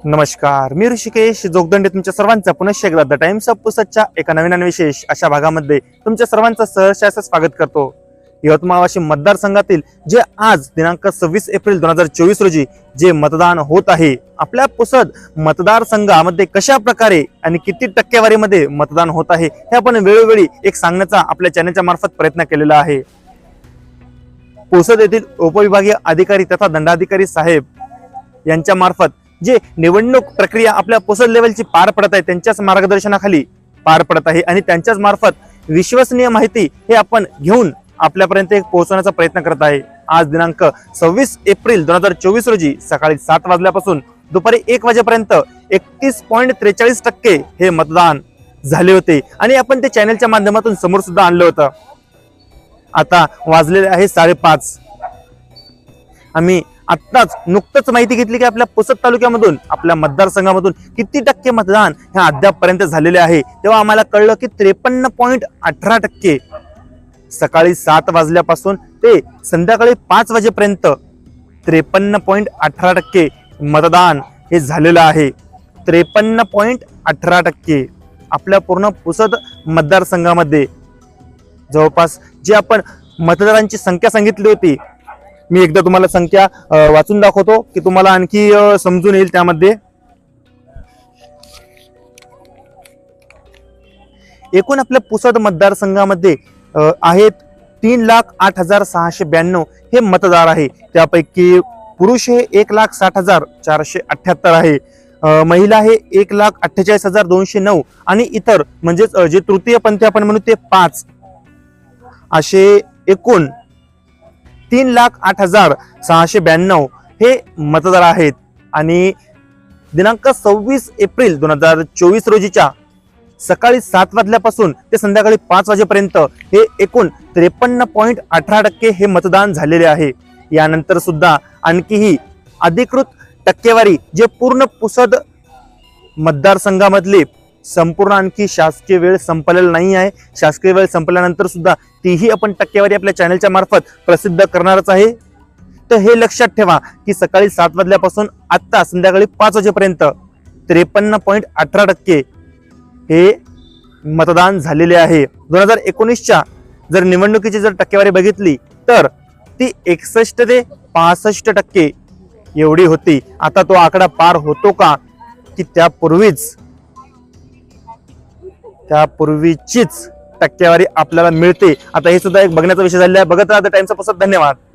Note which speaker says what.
Speaker 1: नमस्कार मी ऋषिकेश जोगदंडे तुमच्या सर्वांचं पुनश्च एकदा द टाइम्स ऑफ पुसदच्या एका नवीन आणि विशेष अशा भागामध्ये तुमच्या सर्वांचं सहर्ष असं स्वागत करतो. यवतमाळ वाशिम मतदारसंघातील जे आज दिनांक सव्वीस एप्रिल दोन हजार चोवीस रोजी जे मतदान होत आहे आपल्या पुसद मतदारसंघामध्ये कशा प्रकारे आणि किती टक्केवारीमध्ये मतदान होत आहे हे आपण वेळोवेळी एक सांगण्याचा आपल्या चॅनलच्या मार्फत प्रयत्न केलेला आहे. पुसद येथील उपविभागीय अधिकारी तथा दंडाधिकारी साहेब यांच्या मार्फत जे निवडणूक प्रक्रिया आपल्या पुसद लेवलची पार पडत आहे त्यांच्याच मार्गदर्शनाखाली पार पडत आहे आणि त्यांच्याच मार्फत विश्वसनीय माहिती हे आपण घेऊन आपल्यापर्यंत एक पोहोचवण्याचा प्रयत्न करत आहे. आज दिनांक सव्वीस एप्रिल दोन हजार चोवीस रोजी सकाळी सात वाजल्यापासून दुपारी एक वाजेपर्यंत एकतीस पॉईंट त्रेचाळीस टक्के हे मतदान झाले होते आणि आपण ते चॅनलच्या माध्यमातून समोर सुद्धा आणलं होतं. आता वाजलेले आहे साडेपाच. आम्ही आत्ताच नुकतंच माहिती घेतली की आपल्या पुसद तालुक्यामधून आपल्या मतदारसंघामधून किती टक्के मतदान हे अद्यापपर्यंत झालेले आहे. तेव्हा आम्हाला कळलं की त्रेपन्न पॉईंट अठरा टक्के. सकाळी सात वाजल्यापासून ते संध्याकाळी पाच वाजेपर्यंत त्रेपन्न पॉईंट अठरा टक्के मतदान हे झालेलं आहे. त्रेपन्न पॉईंट अठरा टक्के आपल्या पूर्ण पुसद मतदारसंघामध्ये. जवळपास जी आपण मतदारांची संख्या सांगितली होती मी एकदा तुम्हाला संख्या वाचून दाखवतो की तुम्हाला आणखी समजून येईल त्यामध्ये. एकूण आपल्या पुसद मतदारसंघामध्ये आहेत तीन लाख आठ हजार सहाशे ब्याण्णव हे मतदार आहे. त्यापैकी पुरुष हे एक लाख साठ हजार चारशे अठ्याहत्तर आहे. महिला हे एक लाख अठ्ठेचाळीस हजार दोनशे नऊ आणि इतर म्हणजेच जे तृतीय पंथी आपण म्हणू ते पाच. असे एकूण तीन लाख आठ हजार सहाशे ब्याण्णव हे मतदार आहेत. आणि दिनांक सव्वीस एप्रिल दोन हजार चोवीस रोजीच्या सकाळी सात वाजल्यापासून ते संध्याकाळी पाच वाजेपर्यंत हे एकूण त्रेपन्न पॉईंट अठरा टक्के हे मतदान झालेले आहे. यानंतर सुद्धा आणखीही अधिकृत टक्केवारी जे पूर्ण पुसद मतदारसंघामधले संपूर्ण आणखी शासकीय वेळ संपलेला नाही आहे. शासकीय वेळ संपल्यानंतर सुद्धा तीही आपण टक्केवारी आपल्या चॅनलच्या मार्फत प्रसिद्ध करणारच आहे. तर हे लक्षात ठेवा की सकाळी सात वाजल्यापासून आत्ता संध्याकाळी पाच वाजेपर्यंत त्रेपन्न पॉईंट अठरा टक्के हे मतदान झालेले आहे. दोन हजार एकोणीसच्या जर निवडणुकीची जर टक्केवारी बघितली तर ती एकसष्ट ते पासष्ट टक्के एवढी होती. आता तो आकडा पार होतो का? की त्यापूर्वीच त्यापूर्वीचीच टक्केवारी आपल्याला मिळते. आता हे सुद्धा एक बघण्याचा विषय झालेला आहे. बघत राहा टाइमचा पुस्तक धन्यवाद.